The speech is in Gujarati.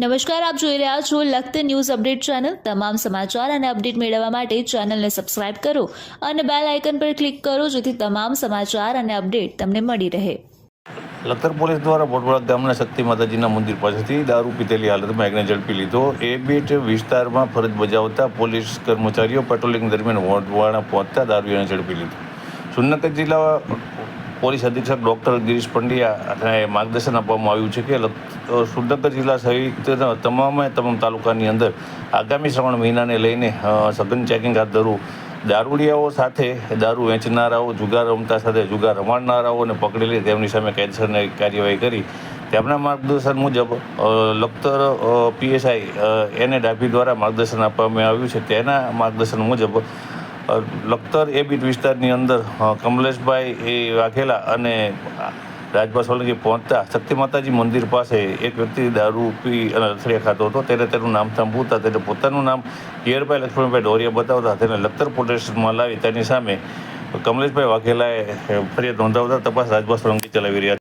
નમસ્કાર, આપ જોઈ રહ્યા છો લખત ન્યૂઝ અપડેટ ચેનલ. તમામ સમાચાર અને અપડેટ મેળવવા માટે ચેનલને સબસ્ક્રાઇબ કરો અને બેલ આઇકન પર ક્લિક કરો જેથી તમામ સમાચાર અને અપડેટ તમને મળી રહે. લખતર પોલીસ દ્વારા બોટબોળા ગામના શક્તિ માતાજીના મંદિર પાસેથી દારૂ પીતેલી હાલતમાં એકને ઝડપી લીધો. એ બીટ વિસ્તારમાં ફરજ બજાવતા પોલીસ કર્મચારીઓ પેટ્રોલિંગ દરમિયાન વોટવાળા પહોંચતા દારૂને ઝડપી લીધો. સુરનગર જિલ્લા પોલીસ અધિક્ષક ડૉક્ટર ગિરીશ પંડ્યાને માર્ગદર્શન આપવામાં આવ્યું છે કે સુરનગર જિલ્લા સહિત તમામે તમામ તાલુકાની અંદર આગામી શ્રવણ મહિનાને લઈને સઘન ચેકિંગ હાથ ધરવું. દારૂડિયાઓ સાથે દારૂ વેચનારાઓ, જુગાર રમતા સાથે જુગાર રમાડનારાઓને પકડી લઈ તેમની સામે કાયદેસરની કાર્યવાહી કરી. તેમના માર્ગદર્શન મુજબ લખતર પીએસઆઈ એને ડાભી દ્વારા માર્ગદર્શન આપવામાં આવ્યું છે. તેના માર્ગદર્શન મુજબ લખતર એ બીટ વિસ્તારની અંદર કમલેશભાઈ, એ વાઘેલા અને રાજભા સોલંકી પહોંચતા શક્તિ માતાજી મંદિર પાસે એક વ્યક્તિ દારૂ પી અને અથડિયા ખાતો હતો. તેને તેનું નામ સાંભળતા તેને પોતાનું નામ પિયરભાઈ લક્ષ્મણભાઈ ડોરિયા બતાવતા તેને લખતર પોલીસમાં લાવી. તેની સામે કમલેશભાઈ વાઘેલાએ ફરિયાદ નોંધાવતા તપાસ રાજભા સોલંકી ચલાવી રહ્યા